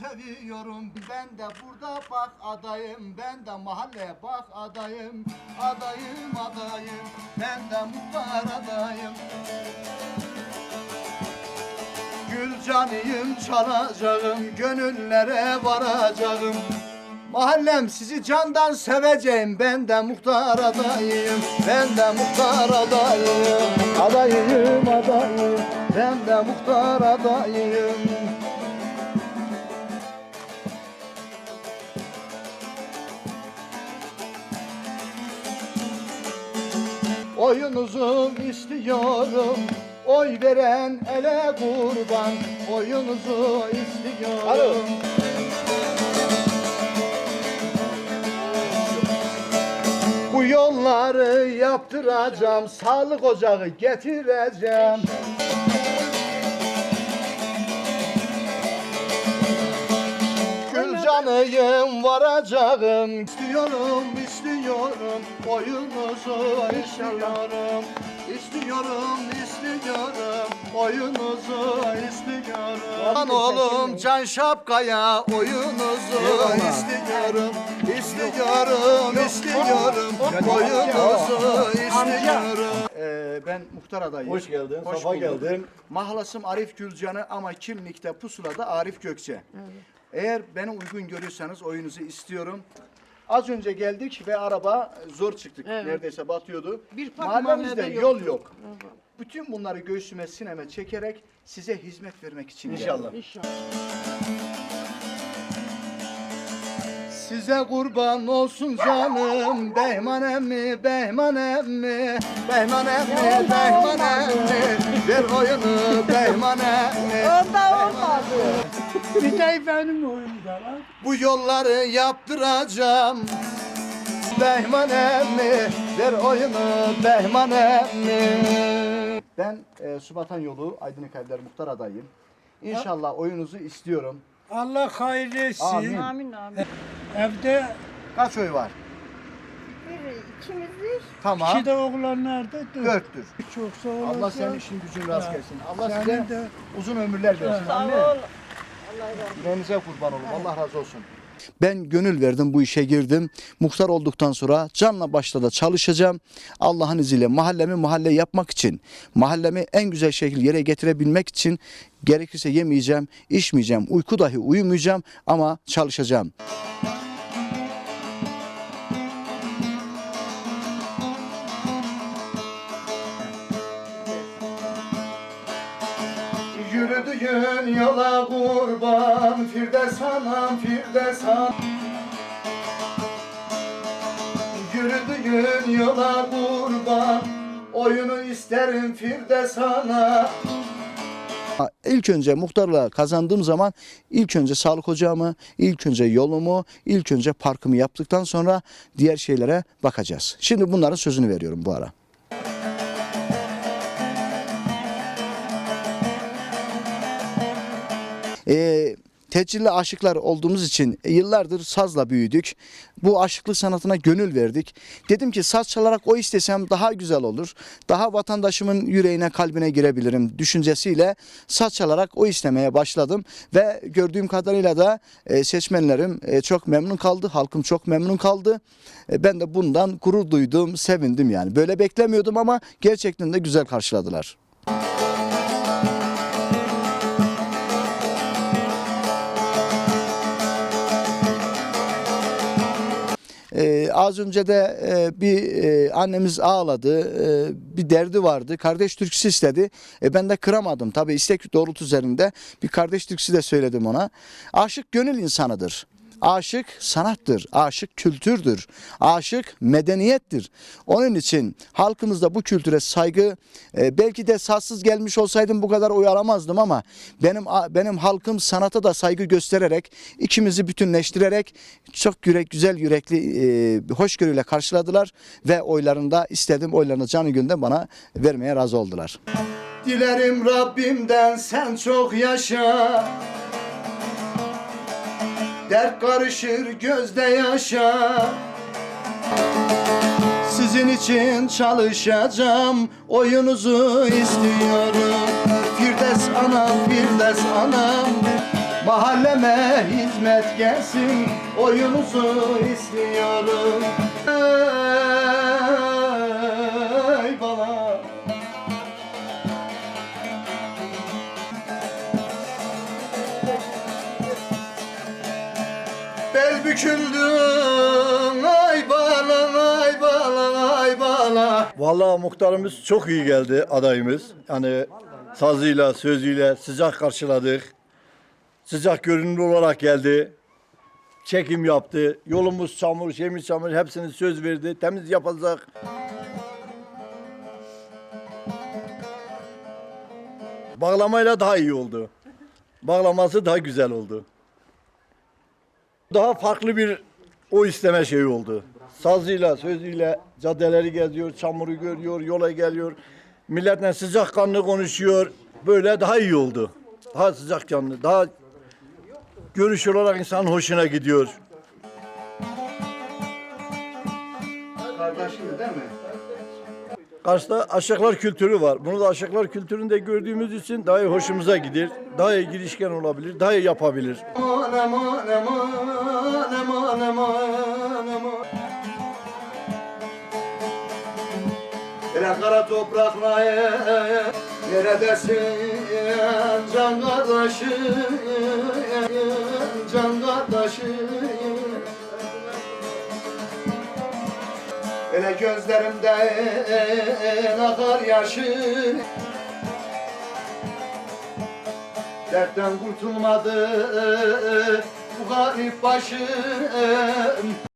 seviyorum. Ben de burada bak adayım. Ben de mahalleye bak adayım. Adayım adayım. Ben de muhtar adayım. Gül canıyım çalacağım. Gönüllere varacağım. Mahallem sizi candan seveceğim. Ben de muhtar adayım. Ben de muhtar adayım. Adayım adayım. Ben de muhtar adayım Oyunuzu istiyorum Oy veren ele kurban. Oyunuzu istiyorum. Bu yolları yaptıracağım Sağlık ocağı getireceğim. Gül canıyım varacağım. İstiyorum istiyorum Oyunuzu istiyorum İstiyorum istiyorum Oyunuzu istiyorum Lan oğlum can şapkaya Oyunuzu. İstiyorum İstiyorum istiyorum Oyunuzu istiyorum Ee, Ben muhtar adayım. Hoş geldin, safa bulduk. geldin. Mahlasım Arif Gülcanı ama kimlikte pusulada Arif Gökçe. Eğer beni uygun görüyorsanız oyunuzu istiyorum. Az önce geldik ve araba zor çıktık. Evet. Neredeyse batıyordu. Bir Mahallemizde mahallede yol yoktu. yok. Bütün bunları göğsüme sineme çekerek size hizmet vermek için. İnşallah. İnşallah. Size kurban olsun canım Behmanem mi, behmanem mi Behmanem mi, behmanem mi Ver oyunu behmanem mi Onda olmadı. Bir de benim oyumda lan. Bu yolları yaptıracağım Behmanem mi? Ver oyunu Behmanem mi? Ben e, Subatan Yolu Aydın Kalpler Muhtar adayım. İnşallah oyunuzu istiyorum. Allah hayır etsin. Amin. Amin amin. Evde Kaç oy var? Bir ikimiz Tamam. iki de oğlan nerede? Dört. Dörttür. Çok sağ olasın. Allah senin işin gücün rast gelsin. Allah Senin size de uzun ömürler versin. Sağ Amin. ol. Yüreğinize kurban olun. Allah razı olsun. Ben gönül verdim bu işe girdim. Muhtar olduktan sonra canla başla da çalışacağım. Allah'ın izniyle mahallemi mahalle yapmak için, mahallemi en güzel şekilde yere getirebilmek için gerekirse yemeyeceğim, içmeyeceğim, uyku dahi uyumayacağım ama çalışacağım. Yürüdüğün yola kurban Firdevs anam Firdevs anam Yürüdüğün yola kurban Oyunu isterim Firdevs ana İlk önce muhtarla kazandığım zaman ilk önce sağlık ocağımı, ilk önce yolumu, ilk önce parkımı yaptıktan sonra diğer şeylere bakacağız. Şimdi bunların sözünü veriyorum bu ara. Ee, Tecilli aşıklar olduğumuz için yıllardır sazla büyüdük. Bu aşıklık sanatına gönül verdik. Dedim ki saz çalarak o istesem daha güzel olur. Daha vatandaşımın yüreğine kalbine girebilirim düşüncesiyle saz çalarak o istemeye başladım. Ve gördüğüm kadarıyla da e, seçmenlerim e, çok memnun kaldı. Halkım çok memnun kaldı. E, Ben de bundan gurur duydum, sevindim yani. Böyle beklemiyordum ama gerçekten de güzel karşıladılar. Az önce de e, bir e, annemiz ağladı, e, bir derdi vardı. Kardeş türküsü istedi. E, ben de kıramadım. Tabii istek doğrultu üzerinde bir kardeş türküsü de söyledim ona. Aşık gönül insanıdır. Aşık sanattır, aşık kültürdür, aşık medeniyettir. Onun için halkımızda bu kültüre saygı, e, belki de sazsız gelmiş olsaydım bu kadar oy alamazdım ama benim benim halkım sanata da saygı göstererek, ikimizi bütünleştirerek çok yürek güzel yürekli, e, hoşgörüyle karşıladılar ve oylarında istedim oylarını canı gönülden bana vermeye razı oldular. Dilerim Rabbimden sen çok yaşa. Dert karışır gözde yaşa. Sizin için çalışacağım Oyunuzu istiyorum. Firdevs anam, Firdevs anam Mahalleme hizmet gelsin Oyunuzu istiyorum Bel büküldü ay bala ay bala ay bala Vallahi muhtarımız çok iyi geldi adayımız. Yani sazıyla, sözüyle sıcak karşıladık. Sıcak görünümlü olarak geldi. Çekim yaptı. Yolumuz çamur, şeyimiz çamur hepsini söz verdi. Temiz yapacak. Bağlamayla daha iyi oldu. Bağlaması daha güzel oldu. Daha farklı bir o isteme şeyi oldu. Sazıyla, sözüyle caddeleri geziyor, çamuru görüyor, yola geliyor. Milletle sıcakkanlı konuşuyor. Böyle daha iyi oldu. Daha sıcakkanlı, daha görüş olarak insanın hoşuna gidiyor. Kardeşim değil mi? Karşıda aşıklar kültürü var. Bunu da aşıklar kültüründe gördüğümüz için daha iyi hoşumuza gider. Daha iyi girişken olabilir, daha iyi yapabilir. Aman aman aman aman aman aman Ele kara toprakla Neredesin can kardeşim Can kardeşim Ele gözlerimden akar yaşım Dertten kurtulmadı bu garip başım